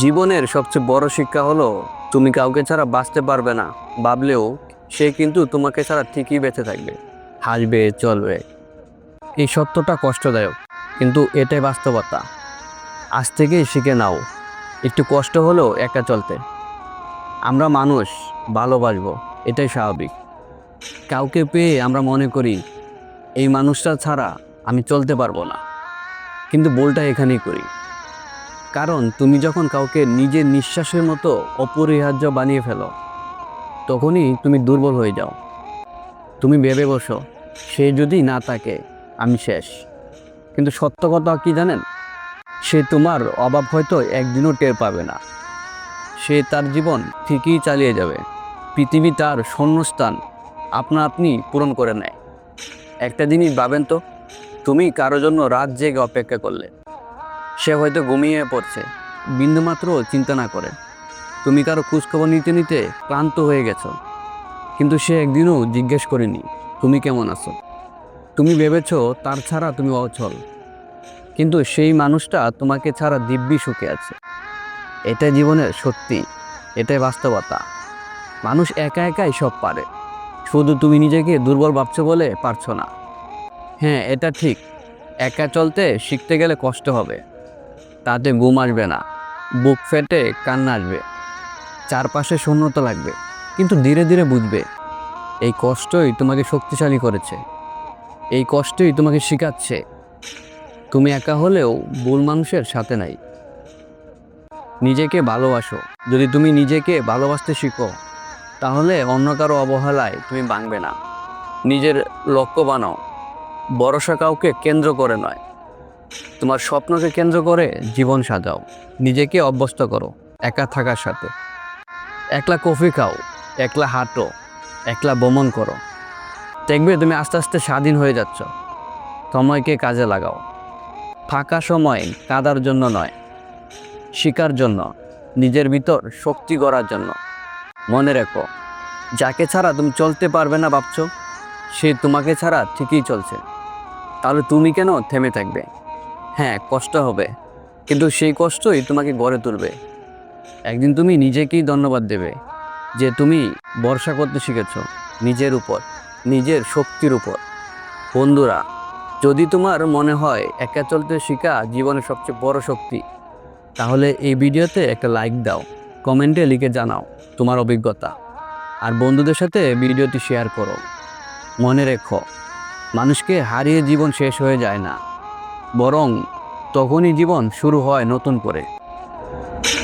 জীবনের সবচেয়ে বড় শিক্ষা হলো, তুমি কাউকে ছাড়া বাঁচতে পারবে না। ভাবলেও সে কিন্তু তোমাকে ছাড়া ঠিকই বেঁচে থাকবে। হাসবে, চলবে। এই সত্যটা কষ্টদায়ক, কিন্তু এটাই বাস্তবতা। আজ থেকেই শিখে নাও, একটু কষ্ট হলেও একা চলতে। আমরা মানুষ, ভালোবাসবো, এটাই স্বাভাবিক। কাউকে পেয়ে আমরা মনে করি, এই মানুষটা ছাড়া আমি চলতে পারব না। কিন্তু ভুলটা এখানেই করি। কারণ তুমি যখন কাউকে নিজের নিঃশ্বাসের মতো অপরিহার্য বানিয়ে ফেলো, তখনই তুমি দুর্বল হয়ে যাও। তুমি ভেবে বসো, সে যদি না থাকে, আমি শেষ। কিন্তু সত্য কথা কি জানেন? সে তোমার অভাব হয়তো একদিনও টের পাবে না। সে তার জীবন ঠিকই চালিয়ে যাবে। পৃথিবী তার শূন্যস্থান, আপনা আপনি পূরণ করে নেয়। একটা জিনিস ভাবেন তো, তুমি কারও জন্য রাত জেগে অপেক্ষা করলে। সে হয়তো ঘুমিয়ে পড়ছে। বিন্দুমাত্র চিন্তা না করে। তুমি কারও খোঁজখবর নিতে নিতে ক্লান্ত হয়ে গেছো। কিন্তু সে একদিনও জিজ্ঞেস করেনি, তুমি কেমন আছো? তুমি ভেবেছো তার ছাড়া তুমি অচল। কিন্তু সেই মানুষটা তোমাকে ছাড়া দিব্যি সুখে আছে। এটা জীবনের সত্যি, এটাই বাস্তবতা। মানুষ একা একাই সব পারে। শুধু তুমি নিজেকে দুর্বল ভাবছ বলে পারছ না। হ্যাঁ এটা ঠিক। একা চলতে শিখতে গেলে কষ্ট হবে। তাতে ঘুম আসবে না। বুক ফেটে কান্না আসবে। চারপাশে শূন্যতা লাগবে, কিন্তু ধীরে ধীরে বুঝবে, এই কষ্টই তোমাকে শক্তিশালী করেছে। এই কষ্টই তোমাকে শেখাচ্ছে। তুমি একা হলেও ভুল মানুষের সাথে নাই। নিজেকে ভালোবাসো। যদি তুমি নিজেকে ভালোবাসতে শিখো, তাহলে অন্য কারও অবহেলায় তুমি ভাঙবে না। নিজের লক্ষ্য বানাও। ভরসা কাউকে কেন্দ্র করে নয়। তোমার স্বপ্নকে কেন্দ্র করে জীবন সাজাও। নিজেকে অভ্যস্ত করো, একা থাকার সাথে। একলা কফি খাও, একলা হাঁটো, একলা ভ্রমণ করো। দেখবে তুমি আস্তে আস্তে স্বাধীন হয়ে যাচ্ছ। সময়কে কাজে লাগাও। ফাঁকা সময় কাদার জন্য নয়, শিকার জন্য, নিজের ভিতর শক্তি গড়ার জন্য। মনে রেখো, যাকে ছাড়া তুমি চলতে পারবে না ভাবছ, সে তোমাকে ছাড়া ঠিকই চলছে। তাহলে তুমি কেন থেমে থাকবে? হ্যাঁ কষ্ট হবে। কিন্তু সেই কষ্টই তোমাকে গড়ে তুলবে। একদিন তুমি নিজেকেই ধন্যবাদ দেবে যে তুমি ভরসা করতে শিখেছ নিজের উপর, নিজের শক্তির উপর। বন্ধুরা, যদি তোমার মনে হয় একা চলতে শেখা জীবনের সবচেয়ে বড় শক্তি, তাহলে এই ভিডিওতে একটা লাইক দাও কমেন্টে লিখে জানাও তোমার অভিজ্ঞতা। আর বন্ধুদের সাথে ভিডিওটি শেয়ার করো। মনে রেখো, মানুষকে হারিয়ে জীবন শেষ হয়ে যায় না। বরং তখনই জীবন শুরু হয় নতুন করে।